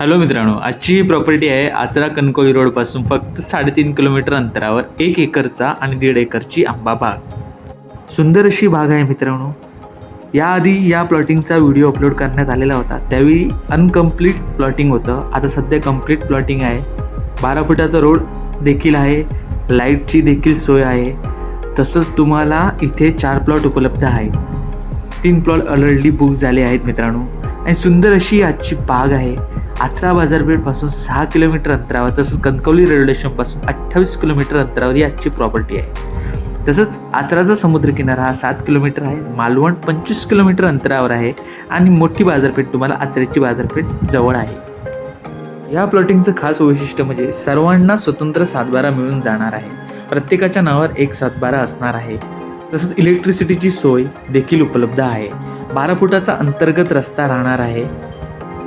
Hello मित्रांनो आजची ही property आहे आचरा कणकोळी रोडपासून फक्त साडेतीन किलोमीटर अंतरावर एक एकरचा आणि दीड एकरची आंबा बाग. सुंदर अशी बाग आहे मित्रांनो. याआधी या प्लॉटिंगचा व्हिडिओ अपलोड करण्यात आलेला होता. त्यावेळी अनकम्प्लीट प्लॉटिंग होतं. आता सध्या कंप्लीट प्लॉटिंग आहे. बारा फुटाचा रोड देखील आहे. लाईटची देखील सोय आहे. तसंच तुम्हाला इथे चार प्लॉट उपलब्ध आहे तीन प्लॉट ऑलरेडी बुक झाले आहेत मित्रांनो. आणि सुंदर अशी आजची बाग आहे. आचरा बाजारपेठपासून सहा किलोमीटर अंतरावर तसंच कणकवली रेल्वे स्टेशनपासून अठ्ठावीस किलोमीटर अंतरावर ही आजची प्रॉपर्टी आहे. तसंच आचराचा समुद्रकिनारा हा सात किलोमीटर आहे मालवण पंचवीस किलोमीटर अंतरावर आहे आणि मोठी बाजारपेठ तुम्हाला आचऱ्याची बाजारपेठ जवळ आहे. या प्लॉटिंगचं खास वैशिष्ट्य म्हणजे सर्वांना स्वतंत्र सातबारा मिळून जाणार आहे. प्रत्येकाच्या नावावर एक सातबारा असणार आहे. तसंच इलेक्ट्रिसिटीची सोय देखील उपलब्ध आहे. बारा फुटाचा अंतर्गत रस्ता राहणार आहे.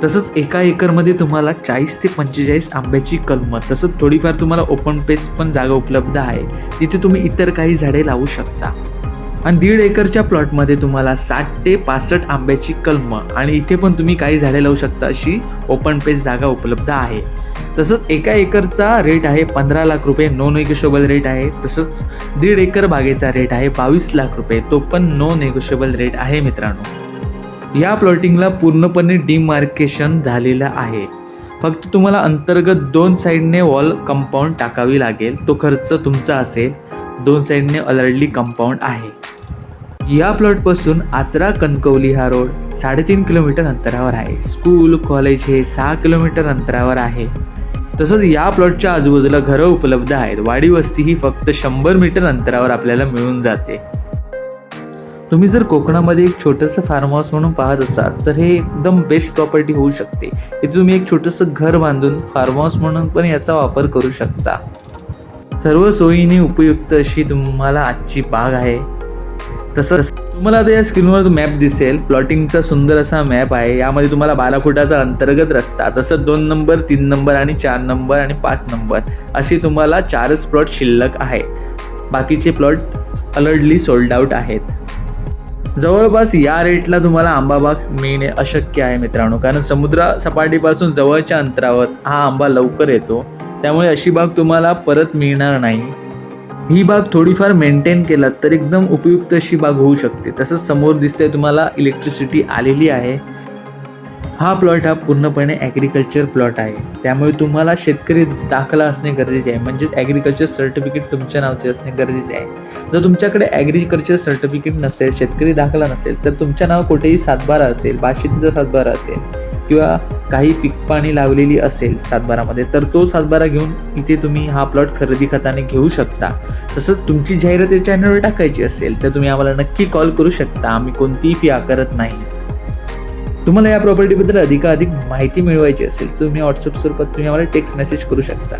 तसंच एका एकरमध्ये तुम्हाला चाळीस ते पंचेचाळीस आंब्याची कलमं तसंच थोडीफार तुम्हाला ओपन पेस पण जागा उपलब्ध आहे. तिथे तुम्ही इतर काही झाडे लावू शकता. आणि दीड एकरच्या प्लॉटमध्ये तुम्हाला साठ ते पासष्ट आंब्याची कलमं आणि इथे पण तुम्ही काही झाडे लावू शकता अशी ओपन पेस जागा उपलब्ध आहे. तसंच एका एकरचा रेट आहे पंधरा लाख रुपये नॉन नेगोशिएबल रेट आहे. तसंच दीड एकर बागेचा रेट आहे बावीस लाख रुपये तो पण नो नेगोशिएबल रेट आहे मित्रांनो. या प्लॉटिंगला पूर्णपणे डिमार्केशन झालेलं आहे. फक्त तुम्हाला अंतर्गत दोन साईडने वॉल कंपाऊंड टाकावी लागेल. तो खर्च तुमचा असेल. दोन साईडने अलर्डली कंपाऊंड आहे. या प्लॉटपासून आचरा कणकवली हा रोड साडेतीन किलोमीटर अंतरावर आहे. स्कूल कॉलेज हे सहा किलोमीटर अंतरावर आहे. तसंच या प्लॉटच्या आजूबाजूला घरं उपलब्ध आहेत. वाडी वस्ती ही फक्त शंभर मीटर अंतरावर आपल्याला मिळून जाते. तुम्ही जर कोकणामध्ये एक छोटंसं फार्म हाऊस म्हणून पाहत असाल तर हे एकदम बेस्ट प्रॉपर्टी होऊ शकते. इथे तुम्ही एक छोटंसं घर बांधून फार्म हाऊस म्हणून पण याचा वापर करू शकता. सर्व सोयीने उपयुक्त अशी तुम्हाला आजची बाग आहे. तसंच तुम्हाला आता या स्क्रीनवर मॅप दिसेल. प्लॉटिंगचा सुंदर असा मॅप आहे. यामध्ये तुम्हाला बारा फुटाचा अंतर्गत रस्ता तसं दोन नंबर तीन नंबर आणि चार नंबर आणि पाच नंबर अशी तुम्हाला चारच प्लॉट शिल्लक आहेत. बाकीचे प्लॉट अलर्डली सोल्ड आउट आहेत. जवळपास या रेटला तुम्हाला आंबाबाग मिळणे अशक्य आहे मित्रांनो. कारण समुद्र सपाटीपासून जवळच्या अंतरावर हा आंबा लवकर येतो. त्यामुळे अशी बाग तुम्हाला परत मिळणार नाही. ही बाग थोडीफार मेंटेन केलात तर एकदम उपयुक्त अशी बाग होऊ शकते. तसंच समोर दिसते तुम्हाला इलेक्ट्रिसिटी आलेली आहे. हा प्लॉट हा पूर्णपणे ॲग्रिकल्चर प्लॉट आहे. त्यामुळे तुम्हाला शेतकरी दाखला असणे गरजेचे आहे. म्हणजेच ॲग्रिकल्चर सर्टिफिकेट तुमच्या नावचे असणे गरजेचे आहे. जर तुमच्याकडे ॲग्रिकल्चर सर्टिफिकेट नसेल शेतकरी दाखला नसेल तर तुमच्या नाव कुठेही सातबारा असेल बाशितीचा सातबारा असेल किंवा काही पीक पाणी लावलेली असेल सातबारामध्ये तर तो सातबारा घेऊन इथे तुम्ही हा प्लॉट खरेदी खताने घेऊ शकता. तसंच तुमची जाहिरात या चॅनलवर टाकायची असेल तर तुम्ही आम्हाला नक्की कॉल करू शकता. आम्ही कोणतीही फी आकारत नाही. तुम्हाला या प्रॉपर्टीबद्दल अधिकाधिक माहिती मिळवायची असेल तुम्ही व्हॉट्सअप स्वरूपात तुम्ही आम्हाला टेक्स्ट मेसेज करू शकता.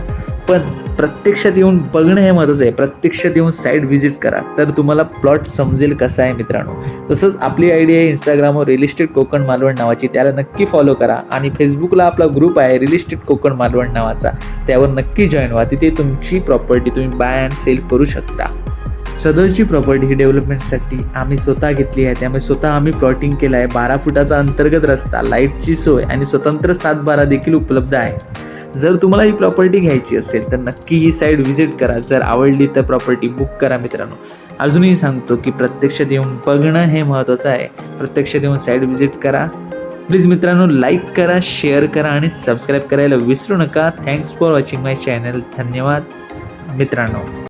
पण प्रत्यक्षात येऊन बघणं हे महत्त्वाचं आहे. प्रत्यक्षात येऊन साईट व्हिजिट करा. तर तुम्हाला प्लॉट समजेल कसा आहे मित्रांनो. तसंच आपली आयडी आहे इंस्टाग्रामवर रिअल इस्टेट कोकण मालवण नावाची. त्याला नक्की फॉलो करा. आणि फेसबुकला आपला ग्रुप आहे रिअल इस्टेट कोकण मालवण नावाचा. त्यावर नक्की जॉईन व्हा. तिथे तुमची प्रॉपर्टी तुम्ही बाय अँड सेल करू शकता. सदरची प्रॉपर्टी ही डेव्हलपमेंटसाठी आम्ही स्वतः घेतली आहे. त्यामुळे स्वतः आम्ही प्लॉटिंग केलं आहे. बारा फुटाचा अंतर्गत रस्ता लाईटची सोय आणि स्वतंत्र सातबारा देखील उपलब्ध आहे. जर तुम्हाला ही प्रॉपर्टी घ्यायची असेल तर नक्की ही साईट व्हिजिट करा. जर आवडली तर प्रॉपर्टी बुक करा मित्रांनो. अजूनही सांगतो की प्रत्यक्षात येऊन बघणं हे महत्त्वाचं आहे. प्रत्यक्षात येऊन साईट व्हिजिट करा. प्लीज मित्रांनो लाईक करा शेअर करा आणि सबस्क्राईब करायला विसरू नका. Thanks for watching my channel धन्यवाद मित्रांनो.